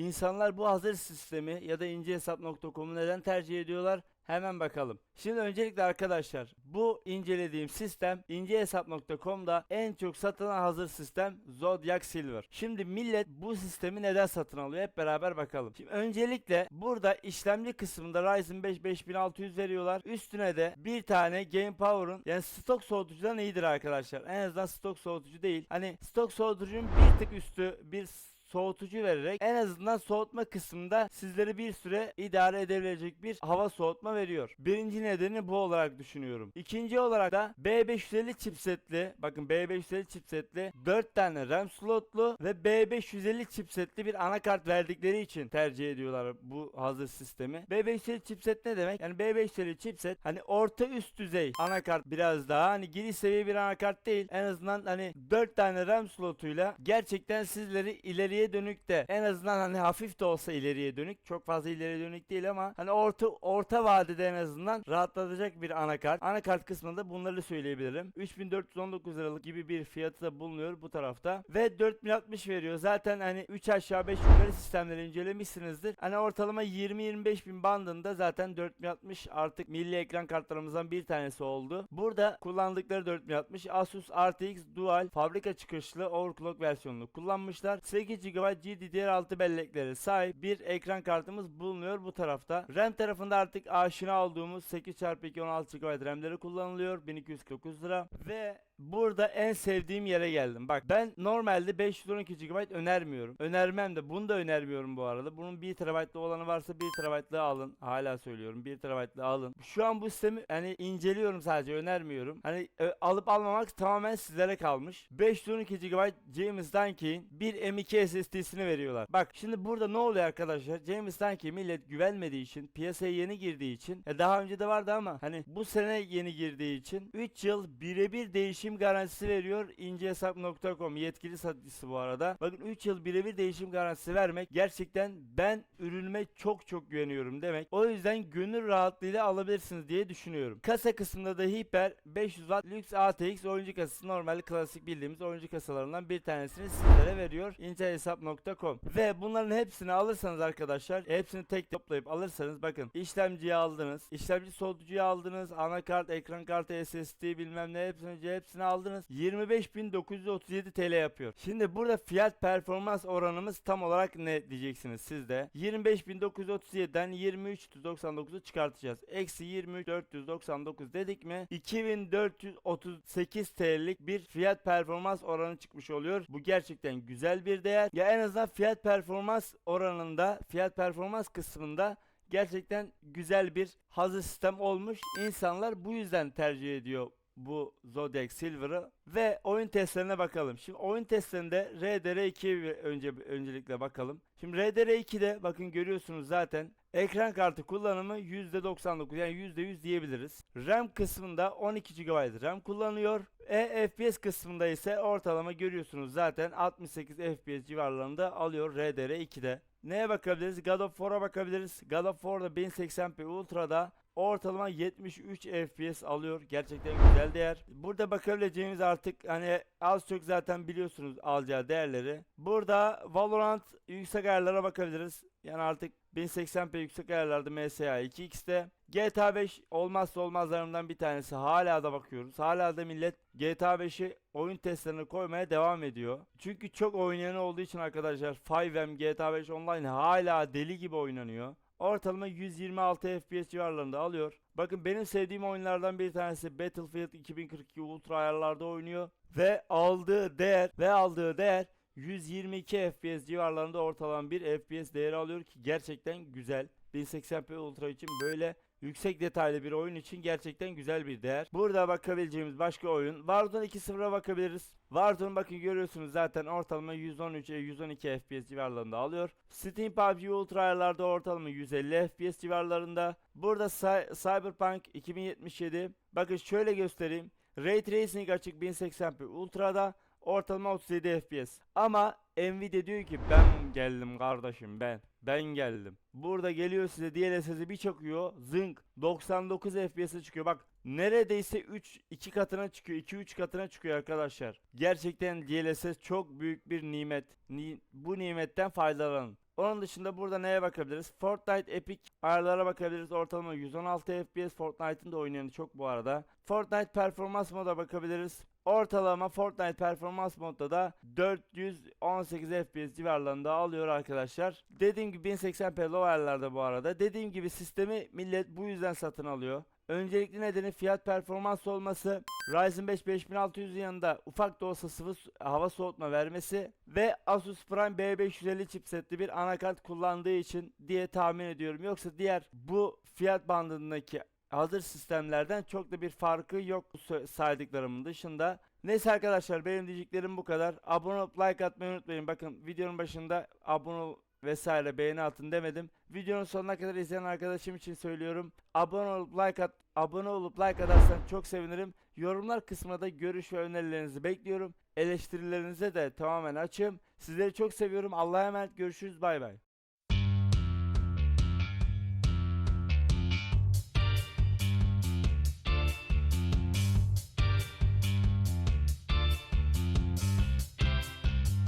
İnsanlar bu hazır sistemi ya da incehesap.com'u neden tercih ediyorlar? Hemen bakalım. Şimdi öncelikle arkadaşlar bu incelediğim sistem incehesap.com'da en çok satılan hazır sistem Zodiac Silver. Şimdi millet bu sistemi neden satın alıyor hep beraber bakalım. Şimdi öncelikle burada işlemci kısmında Ryzen 5 5600 veriyorlar. Üstüne de bir tane Game Power'ın yani stok soğutucudan iyidir arkadaşlar. En azından stok soğutucu değil. Hani stok soğutucunun bir tık üstü bir soğutucu vererek en azından soğutma kısmında sizleri bir süre idare edebilecek bir hava soğutma veriyor. Birinci nedeni bu olarak düşünüyorum. İkinci olarak da B550 chipsetli bakın B550 chipsetli 4 tane RAM slotlu ve B550 chipsetli bir anakart verdikleri için tercih ediyorlar bu hazır sistemi. B550 chipset ne demek? Yani B550 chipset hani orta üst düzey anakart biraz daha hani giriş seviye bir anakart değil. En azından hani 4 tane RAM slotuyla gerçekten sizleri ileriye dönük de en azından hani hafif de olsa ileriye dönük çok fazla ileriye dönük değil ama hani orta orta vadede en azından rahatlatacak bir anakart. Anakart kısmında bunları söyleyebilirim. 3419 liralık gibi bir fiyatı da bulunuyor bu tarafta ve 4060 veriyor. Zaten hani 3 aşağı 5 yukarı sistemleri incelemişsinizdir. Hani ortalama 20-25 bin bandında zaten 4060 artık milli ekran kartlarımızdan bir tanesi oldu. Burada kullandıkları 4060 Asus RTX Dual fabrika çıkışlı overclock versiyonunu kullanmışlar. 8 GB GDDR6 bellekleri sahip bir ekran kartımız bulunuyor bu tarafta. RAM tarafında artık aşina olduğumuz 8x2 16 GB RAM'leri kullanılıyor. 1249 lira ve Burada en sevdiğim yere geldim. Bak ben normalde 512 GB önermiyorum. Önermem de bunu da önermiyorum bu arada. Bunun 1 TB'lı olanı varsa 1 TB'lı alın. Hala söylüyorum 1 TB'lı alın. Şu an bu sistemi hani inceliyorum sadece önermiyorum. Hani e, alıp almamak tamamen sizlere kalmış. 512 GB James Dunkey'in bir M2 SSD'sini veriyorlar. Bak şimdi burada ne oluyor arkadaşlar? James Dunkey millet güvenmediği için piyasaya yeni girdiği için e, daha önce de vardı ama hani bu sene yeni girdiği için 3 yıl birebir değişim garantisi veriyor incehesap.com yetkili satıcısı bu arada. Bakın 3 yıl birebir değişim garantisi vermek gerçekten ben ürünüme çok çok güveniyorum demek. O yüzden gönül rahatlığıyla alabilirsiniz diye düşünüyorum. Kasa kısmında da Hyper 500 Watt Lux ATX oyuncu kasası normal klasik bildiğimiz oyuncu kasalarından bir tanesini sizlere veriyor incehesap.com ve bunların hepsini alırsanız arkadaşlar hepsini tek toplayıp alırsanız bakın işlemciyi aldınız işlemci soğutucuyu aldınız anakart ekran kartı SSD bilmem ne hepsini hepsini aldınız 25.937 TL yapıyor. Şimdi burada fiyat performans oranımız tam olarak ne diyeceksiniz siz de. 25.937'den 23.99'u çıkartacağız. Eksi 23.499 dedik mi 2438 TL'lik bir fiyat performans oranı çıkmış oluyor. Bu gerçekten güzel bir değer. Ya en azından fiyat performans oranında fiyat performans kısmında gerçekten güzel bir hazır sistem olmuş. İnsanlar bu yüzden tercih ediyor bu Zodiac Silver'ı ve oyun testlerine bakalım. Şimdi oyun testlerinde RDR2'ye önce öncelikle bakalım. Şimdi RDR2'de bakın görüyorsunuz zaten ekran kartı kullanımı %99 yani %100 diyebiliriz. RAM kısmında 12 GB RAM kullanıyor. E FPS kısmında ise ortalama görüyorsunuz zaten 68 FPS civarlarında alıyor RDR2'de. Neye bakabiliriz? God of War'a bakabiliriz. God of War'da 1080p Ultra'da ortalama 73 FPS alıyor. Gerçekten güzel değer. Burada bakabileceğimiz artık hani az çok zaten biliyorsunuz alacağı değerleri. Burada Valorant yüksek ayarlara bakabiliriz. Yani artık 1080p yüksek ayarlarda MSA 2x'te. GTA 5 olmazsa olmazlarından bir tanesi. Hala da bakıyoruz. Hala da millet GTA 5'i oyun testlerine koymaya devam ediyor. Çünkü çok oynayan olduğu için arkadaşlar 5M GTA 5 Online hala deli gibi oynanıyor. Ortalama 126 FPS civarlarında alıyor. Bakın benim sevdiğim oyunlardan bir tanesi Battlefield 2042 Ultra ayarlarda oynuyor ve aldığı değer ve aldığı değer 122 FPS civarlarında ortalama bir FPS değeri alıyor ki gerçekten güzel. 1080p Ultra için böyle yüksek detaylı bir oyun için gerçekten güzel bir değer. Burada bakabileceğimiz başka oyun Warzone 2.0'a bakabiliriz. Warzone bakın görüyorsunuz zaten ortalama 113 112 FPS civarlarında alıyor. Steam PUBG Ultra ayarlarda ortalama 150 FPS civarlarında. Burada Cy- Cyberpunk 2077 bakın şöyle göstereyim. Ray Tracing açık 1080p Ultra'da ortalama 37 FPS. Ama Nvidia diyor ki ben geldim kardeşim ben. Ben geldim. Burada geliyor size DLSS'i bir çakıyor. Zınk 99 FPS'e çıkıyor. Bak neredeyse 3 2 katına çıkıyor. 2 3 katına çıkıyor arkadaşlar. Gerçekten DLSS çok büyük bir nimet. Ni- bu nimetten faydalanın. Onun dışında burada neye bakabiliriz? Fortnite Epic ayarlara bakabiliriz. Ortalama 116 FPS Fortnite'ın da oynayanı çok bu arada. Fortnite performans moda bakabiliriz. Ortalama Fortnite performans modda da 418 FPS civarlarında alıyor arkadaşlar. Dediğim gibi 1080p low ayarlarda bu arada. Dediğim gibi sistemi millet bu yüzden satın alıyor. Öncelikli nedeni fiyat performans olması, Ryzen 5 5600'ün yanında ufak da olsa sıvı hava soğutma vermesi ve Asus Prime B550 chipsetli bir anakart kullandığı için diye tahmin ediyorum. Yoksa diğer bu fiyat bandındaki hazır sistemlerden çok da bir farkı yok saydıklarımın dışında. Neyse arkadaşlar benim diyeceklerim bu kadar. Abone olup like atmayı unutmayın. Bakın videonun başında abone ol vesaire beğeni atın demedim. Videonun sonuna kadar izleyen arkadaşım için söylüyorum. Abone olup like at abone olup like atarsan çok sevinirim. Yorumlar kısmına da görüş ve önerilerinizi bekliyorum. Eleştirilerinize de tamamen açığım. Sizleri çok seviyorum. Allah'a emanet görüşürüz. Bay bay.